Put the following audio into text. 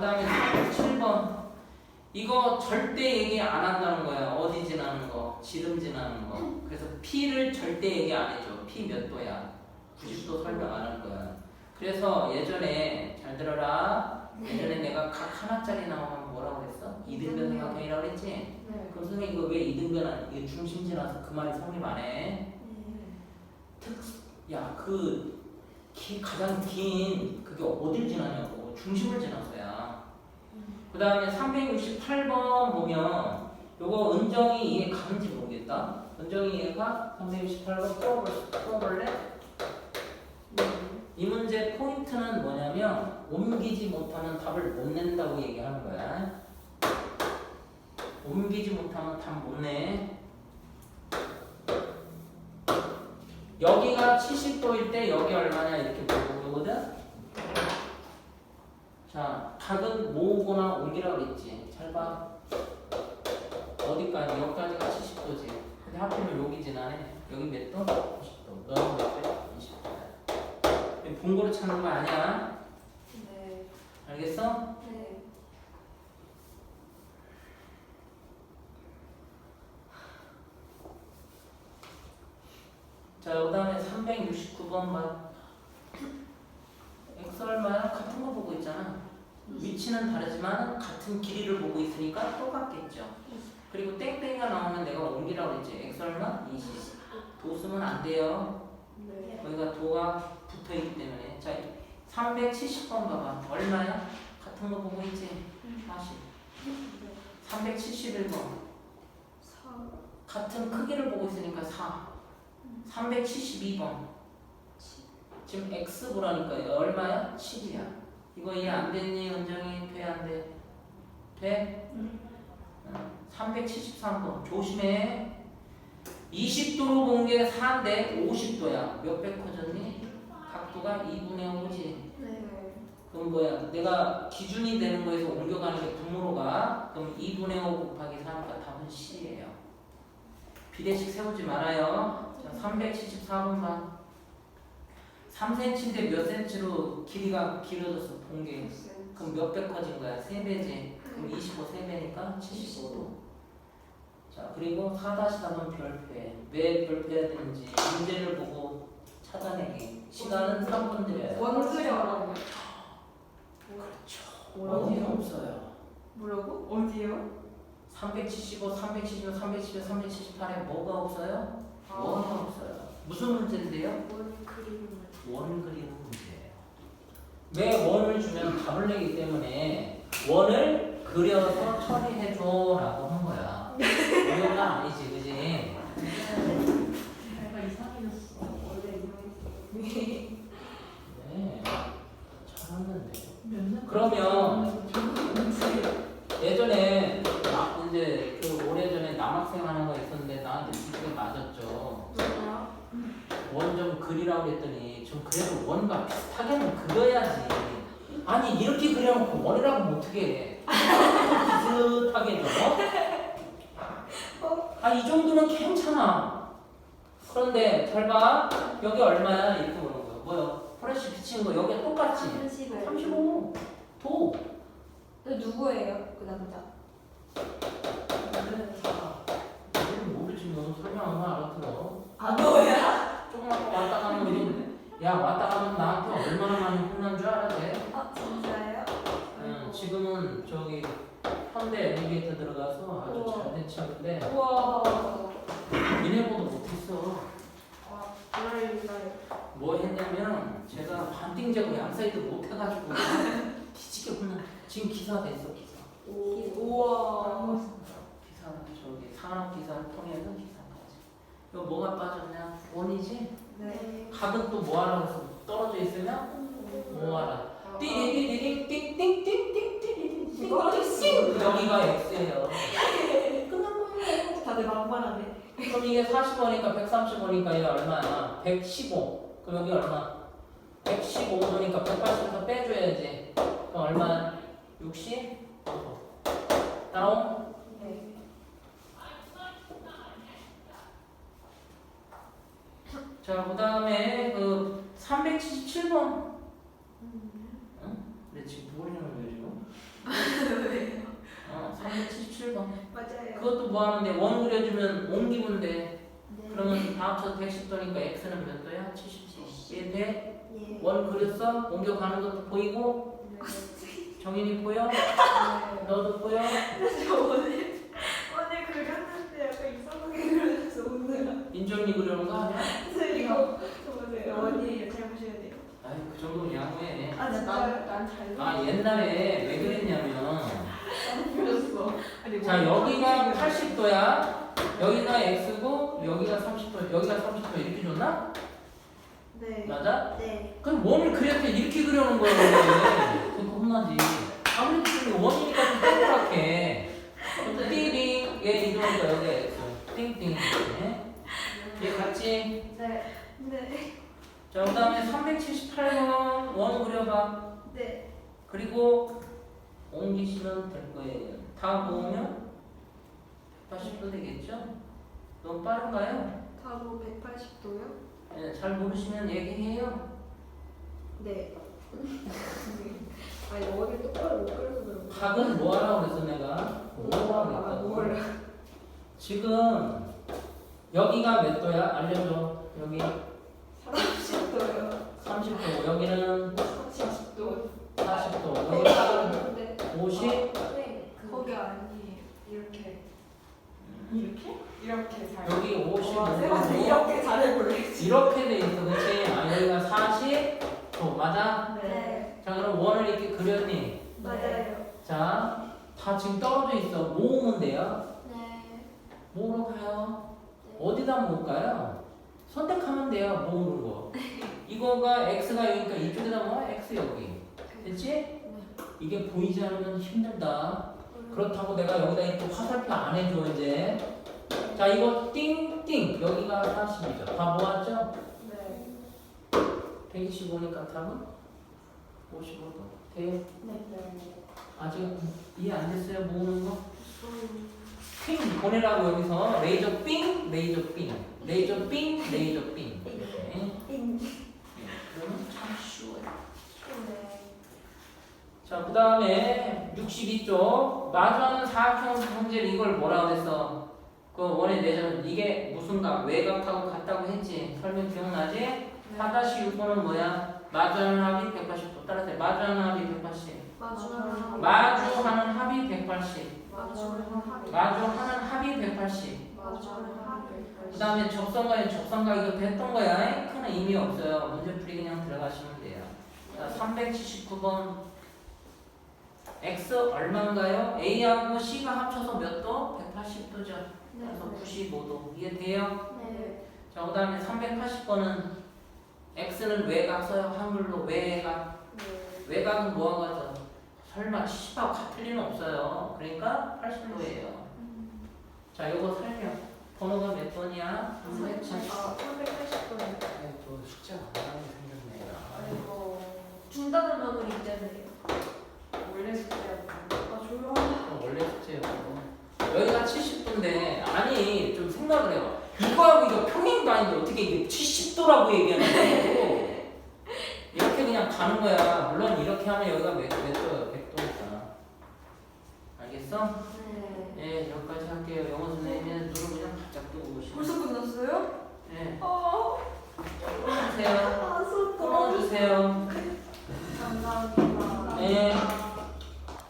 자, 그 다음에 7번. 이거 절대 얘기 안 한다는 거야. 어디 지나는 거, 지름 지나는 거. 그래서 P를 절대 얘기 안 해줘. P 몇 도야? 90도 설명 안 할 거야. 그래서 예전에 잘 들어라. 예전에 내가 각 하나짜리 나오면 뭐라고 그랬어? 이등변 삼각형이라고 그랬지? 네. 그럼 선생님 이거 왜 이등변 안, 이게 중심 지나서 그 말이 성립 안 해? 야, 그 기- 가장 긴 그게 어딜 지나냐고 중심을 지나서야. 그 다음에 368번 보면 요거 은정이 이해 가는지 모르겠다. 은정이 이해가 368번 풀어볼, 풀어볼래? 이 문제 포인트는 뭐냐면 옮기지 못하면 답을 못 낸다고 얘기하는 거야. 옮기지 못하면 답 못 내. 여기가 70도일 때 여기 얼마냐 이렇게 물어보거든. 자, 각은 모으거나 옮기라고 그랬지. 잘 봐. 어디까지? 여기까지가 70도지. 근데 하필이면 여기 지나네. 여기 몇 도? 90도. 너는 몇 도? 20도. 본고로 찾는 거 아니야. 네. 알겠어? 네. 자, 그 다음에 369번 봐. 얼마야? 같은 거 보고 있잖아. 위치는 다르지만 같은 길이를 보고 있으니까 똑같겠죠. 그리고 땡땡이가 나오면 내가 옮기라고 했지. x 얼마? 20. 도 쓰면 안 돼요. 네. 거기가 도가 붙어 있기 때문에. 자, 370번 봐봐. 얼마야? 같은 거 보고 있지. 40. 371번. 4. 같은 크기를 보고 있으니까 4. 372번. 지금 x 보라니까 얼마야? 7이야. 이거 이해 안 됐니? 은정이 돼? 안 돼? 돼? 응. 373번. 조심해. 20도로 본 게 4인데 50도야. 몇 배 커졌니? 각도가 2분의 5지. 네. 그럼 뭐야? 내가 기준이 되는 거에서 옮겨가는 게 분모로 가. 그럼 2분의 5 곱하기 4니까 답은 C예요. 비례식 세우지 말아요. 자, 374번 봐. 3cm인데 몇 cm로 길이가 길어졌어, 본 게. 그럼 몇 배 커진 거야? 3배지. 그럼 25 3배니까 75도. 자, 그리고 4-4번 별표에. 왜 별표해야 되는지 문제를 보고 찾아내기. 시간은 3분 드려요. 원수요. 원이 없어요. 뭐라고? 어디요? 375, 375, 375, 378에 뭐가 없어요? 아. 원이 없어요. 무슨 문제인데요? 원 그림을. 원 그리는 문제예요. 왜 원을 주면 답을 내기 때문에 원을 그려서 처리해줘라고 한 거야. 건 아니지, 그지? 내가 이상해졌어. 원래 이상했어. 네, 잘하는데. 몇 그러면 예전에 나 이제 그 오래전에 남학생 하는 거 있었는데 나한테 이게 맞았죠. 뭐야? 원 좀 그리라고 했더니 좀 그래도 원과 비슷하게는 그려야지. 아니 이렇게 그려놓고 원이라고 어떻게 해? 비슷하게 줘? 아이 정도는 괜찮아. 그런데 잘 봐. 여기 얼마야? 이렇게 보는 거야. 뭐야? 프레시 비치는 거 여기 똑같지? 30을. 35. 도. 너 누구예요? 그 남자. 이름 모르지 뭐 설명하면 알아들어. 아 너야? 조금만 왔다 가면 우리 야 왔다 가면 나한테 얼마나 많이 혼난 줄 알아 쟤? 아 진짜요? 응, 지금은 저기 현대 엘리베이터 들어가서 아주 우와. 잘된 친구인데 우와. 니네보다 못했어. 와 정말인가요? 뭐 했냐면 제가 반띵 제거 양사이드 못해가지고 뒤지게 혼나. 지금 기사 됐어 기사. 오. 우와. 기사 저기 산업 기사를 통해서 기사까지. 이거 뭐가 빠졌냐? 원이지? 네. 각은 또 뭐하라고 했어? 떨어져 있으면 모아라. 띠리리리링 띵띵띵띵띵띵 띵띵띵 여기가 X예요. 끝난 거예요. 다들 막말하네. 그럼 이게 40원이니까 130원이니까 얘 얼마야? 115. 그럼 여기 얼마? 115니까 180에서 빼줘야지. 그럼 얼마? 60? 따라옴? 477번. 응? 근데 지금 뭐 뭘 해놓은 지금? 왜요? 어, 377번. 맞아요. 그것도 뭐 하는데, 원 그려주면 옮기면 돼. 네. 그러면 다 합쳐서 110도니까 x는 몇 도야? 77. 돼? 예. 원 그렸어? 옮겨가는 것도 보이고, 네. 정인이 보여? 네. 너도 보여? 저 오늘 오늘 그렸는데 약간 이상하게 그려서 오늘. 인정이 그려는 거 아니야? 정도는 양호해. 아 진짜요? 난잘 아 옛날에 왜 그랬냐면. 아니, 자뭐 여기가 80도야 여기가 x고 여기가 30도 여기가 30도 이렇게 줬나? 네. 맞아? 네. 그럼 원을 때 이렇게 그려놓은 거야 원래 그거 혼나지 아무래도 좀 원이니까 좀 동그랗게 띠링 얘 이동하니까 여기 x 띵띵 얘 같지? 네. 네. 자 그 다음에 378번 원 그려봐 네. 그리고 옮기시면 될 거예요 다 모으면 180도 되겠죠? 너무 빠른가요? 바로 180도요? 네, 잘 모르시면 얘기해요 네. 아니 원이 똑바로 못 그려서 그런 거. 각은 뭐 하라고 그랬어 내가? 뭐 하라고 아? 몰라. 지금 여기가 몇 도야? 알려줘. 여기 30도요. 30도, 여기는 40도. 40도, 여기 각은 네. 50. 네. 거기 아니 이렇게 이렇게 이렇게 잘. 여기 55. 와, 세번째 이렇게 잘해볼래. 이렇게 돼 있어, 그렇지? 아 여기가 40도 맞아? 네. 자 그럼 원을 이렇게 그렸니? 맞아요. 자, 다 지금 떨어져 있어. 모으면 돼요. 네. 모으러 가요. 어디다 모을까요? 선택하면 돼요. 모으는 거. 이거가 x가 여기니까 이쪽에다 모아 x 여기. 됐지? 이게 보이지 않으면 힘들다. 그렇다고 내가 여기다 또 화살표 안 해줘 이제. 자 이거 띵띵 여기가 40이죠. 다 모았죠? 네. 125니까 답은 55도. 돼요? 네. 아직 이해 안 됐어요? 모으는 거? 핑 보내라고 여기서 레이저 삥 레이저 삥 레이저 삥 레이저 삥. 인. 네, 참 쉬워요. 네. 자, 그 다음에 62쪽 마주하는 사각형 형제를 이걸 뭐라고 그랬어? 그 원의 내전 이게 무슨 각 외곽하고 같다고 했지? 설명 기억나지? 4-6번은 뭐야? 마주하는 합이 180도 따라서 마주하는 합이 180 마주하는 마주하는 합이 180 마주하는 합이. 마주하는 합이 180 마주하는 합이. 그 다음에 접선과의 접선과 이것도 했던 거야 큰 의미 없어요 문제풀이 그냥 들어가시면 돼요 자 379번 X 얼마인가요? A하고 C가 합쳐서 몇 도? 180도죠 그래서 95도 이해돼요? 네. 자 그 다음에 380번은 X는 외곽 써요 한글로 외곽 네. 외곽은 뭐하고 하죠? 설마 70하고 같을 리는 없어요 그러니까 80도예요 자 요거 설명 번호가 몇 번이야? 380 아, 380도. 아이고 숙제가 안 나게 생겼네 아이고. 중단은 마무리 있잖아요. 원래 숙제였고. 아, 조용. 아, 원래 숙제요 여기가 70도인데 아니 좀 생각을 해봐 이거하고 이거 평행도 아닌데 어떻게 이게 70도라고 얘기하는 거야 그냥 가는 거야. 물론 이렇게 하면 여기가 몇, 몇 도, 백도니까. 알겠어? 네. 네, 여기까지 할게요. 영어 선생님은 눈을 네. 그냥 바짝 뜨고 오시고. 벌써 끝났어요? 예, 어. 아, 끊어주세요. 끊어주세요. 감사합니다. 예.